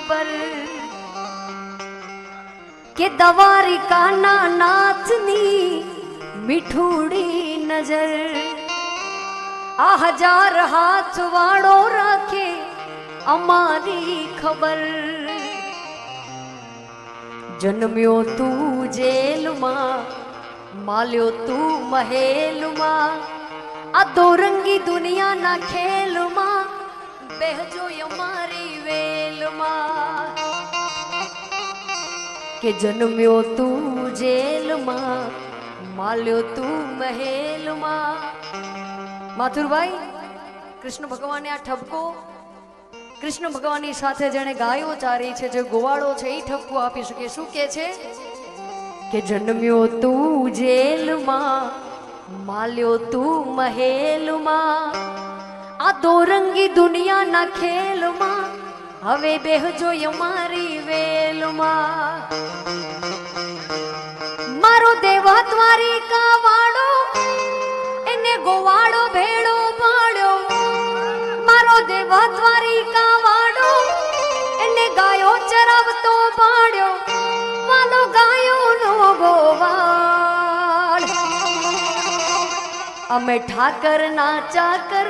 અમારી ખબર કે દવારી કાના નાથની મીઠુડી નજર આ હજાર હાથ વાળો રાખે અમારી ખબર જન્મ્યો તું જેલમાં માલ્યો તું મહેલમાં આ દોરંગી દુનિયાના ખેલમાં બેહજો અમારી વેલમાં. કે જન્મ્યો તું જેલમાં, માલ્યો તું મહેલમાં. માથુરભાઈ, કૃષ્ણ ભગવાને આ ઠપકો, કૃષ્ણ ભગવાનની સાથે જેણે ગાયો ચારી છે, જે ગોવાળો છે, એ ઠપકો આપી શકે. શું કે છે? કે જન્મ્યો તું જેલમાં, માલ્યો તું મહેલમાં. આ દોરંગી દુનિયાના ખેલમાં. હવે બેહજો અમારી વેલમાં. મારો દેવા દ્વારિકા વાળો એને ગોવાળો ભેળો પાડ્યો. મારો દેવા દ્વારિકા વાળો એને ગાયો ચરાવતો પાડ્યો. વાલો ગાયો નો ગોવાળ. અમે ઠાકર ના ચાકર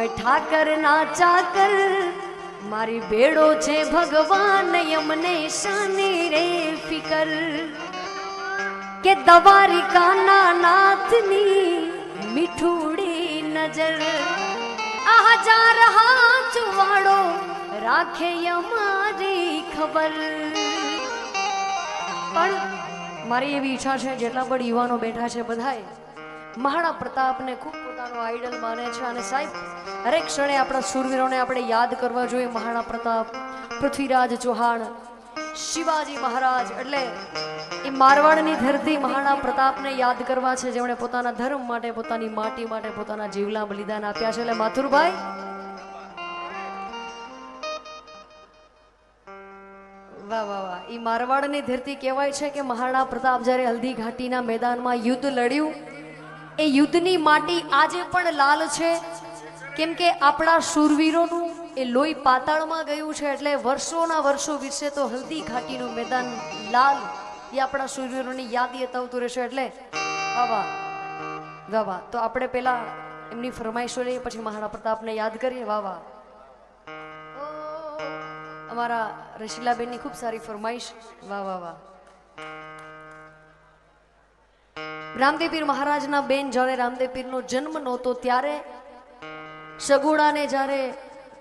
અમે ઠાકર ના ચાકર. મારી ભેડો છે ભગવાન અમને શાની રે ફિકર. કે દવારિકાના નાથની મીઠુડી નજર. આ હજાર હાથ વાળો રાખે અમારી ખબર. પણ મારી એવી ઈચ્છા છે જેટલા પણ યુવાનો બેઠા છે બધાએ મહારાણા પ્રતાપને ખૂબ પોતાનો આઈડલ માને છે અને સાહેબ, હરેક ક્ષણે આપણા શૂરવીરોને આપણે યાદ કરવા જોઈએ. મહારાણા પ્રતાપ, પૃથ્વીરાજ ચૌહાણ, શિવાજી મહારાજ, એટલે એ મારવાડની ધરતી મહારાણા પ્રતાપને યાદ કરવા છે. જેમણે પોતાના ધર્મ માટે, પોતાની માટી માટે, પોતાના જીવલા બલિદાન આપ્યા છે. એટલે માથુરભાઈ? વાહ વાહ વાહ. એ મારવાડની ધરતી કહેવાય છે કે મહારાણા પ્રતાપ જ્યારે હલ્દી ઘાટીના મેદાનમાં યુદ્ધ લડ્યું એ યુદ્ધની માટી આજે પણ લાલ છે. કેમ કે આપણા શૂરવીરોનું એ લોહી પાતાળમાં ગયું છે એટલે વર્ષોના વર્ષો વિશે તો હલ્દી ઘાટીનું મેદાન લાલ એ આપણા શૂરવીરોની યાદી અતાવતું રહેશે એટલે વાહ વાહ વાહ તો આપણે પેલા એમની ફરમાઈશો લઈએ, પછી મહારાણા પ્રતાપને યાદ કરીએ. વાહ વાહ. અમારા રશીલાબેનની ખૂબ સારી ફરમાઈશ. વાહ વાહ વાહ. રામદેવ પીર મહારાજના બેન જ્યારે રામદેવપીરનો જન્મ નહોતો, ત્યારે સગુડાને જ્યારે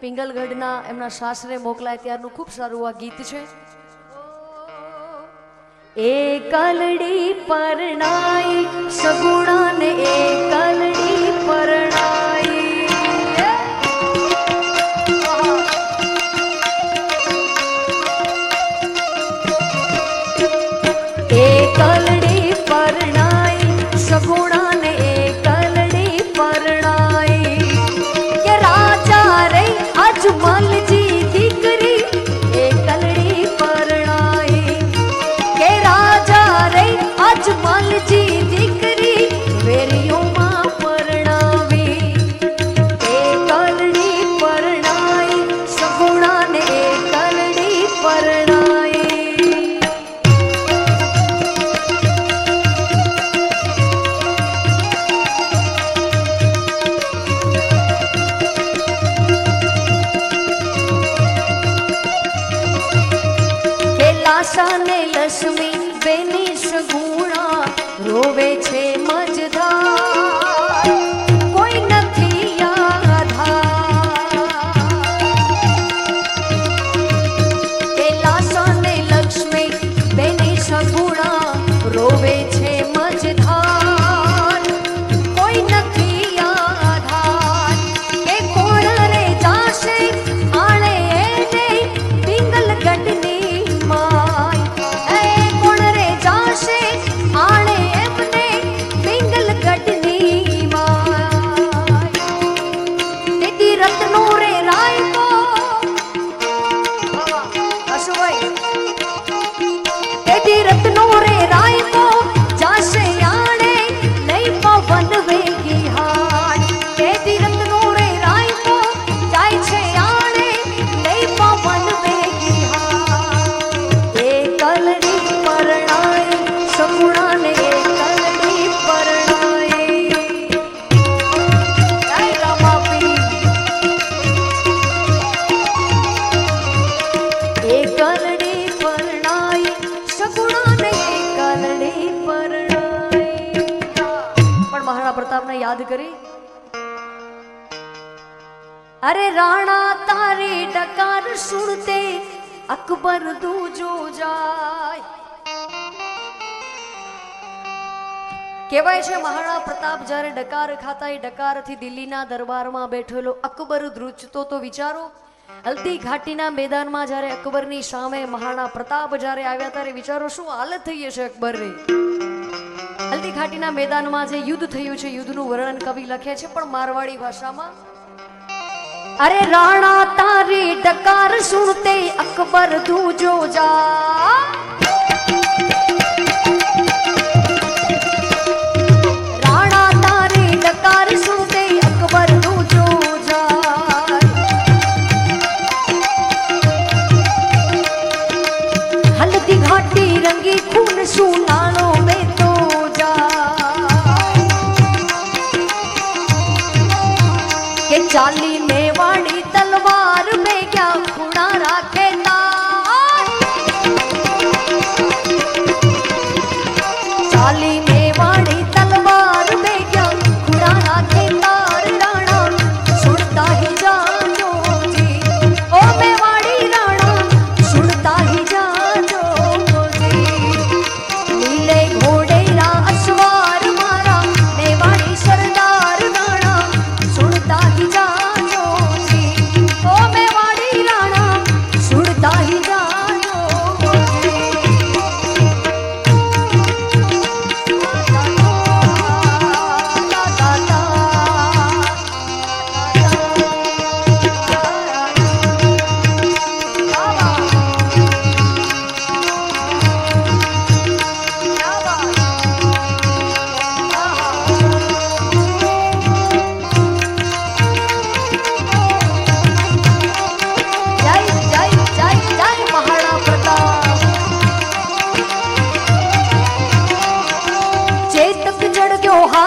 પિંગલગઢના એમના સાસરે મોકલાય ત્યારનું ખૂબ સારું આ ગીત છે. એ કલડી પરણાઈ સગુણાને એ કલડી પરણાઈ. કલડી લાશા ને લક્ષ્મી બેની સગુણા રોવે છે મજધાર યાદ કરી? અરે રાણા, તારી ડકાર સુણતે અકબર દૂજો જાય. કહેવાય છે, મહારાણા પ્રતાપ જ્યારે ડકાર ખાતા એ ડકારથી દિલ્હીના દરબારમાં બેઠેલો અકબર ધ્રુજતો તો વિચારો, હલ્દી ઘાટીના મેદાનમાં જ્યારે અકબરની સામે મહારાણા પ્રતાપ જ્યારે આવ્યા ત્યારે વિચારો, શું હાલત થઈ હશે અકબરની? હલ્દી ઘાટીના મેદાનમાં જે યુદ્ધ થયું છે, યુદ્ધનું વર્ણન કવિ લખે છે, પણ મારવાડી ભાષામાં, અરે રાણા, તારી ડકાર સુનતે અકબરનું જો. ઘાટી રંગી ખૂન સુનાણો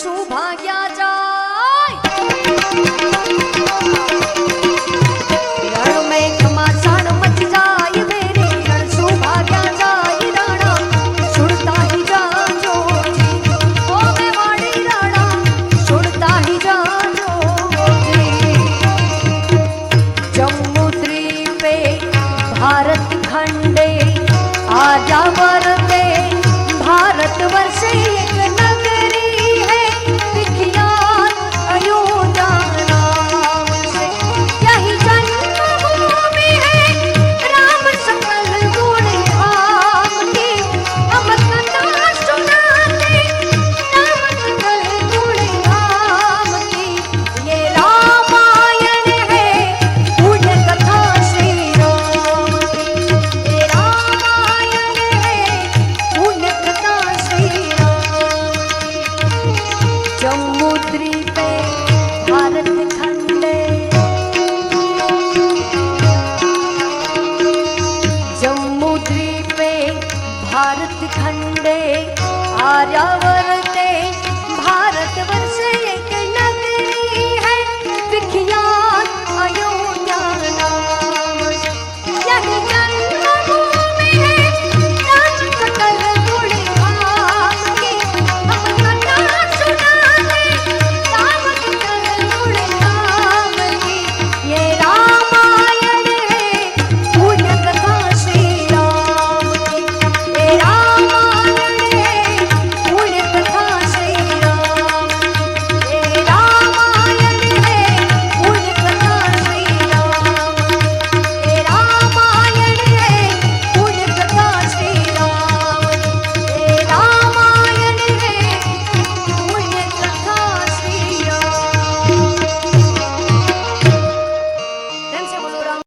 书把呀。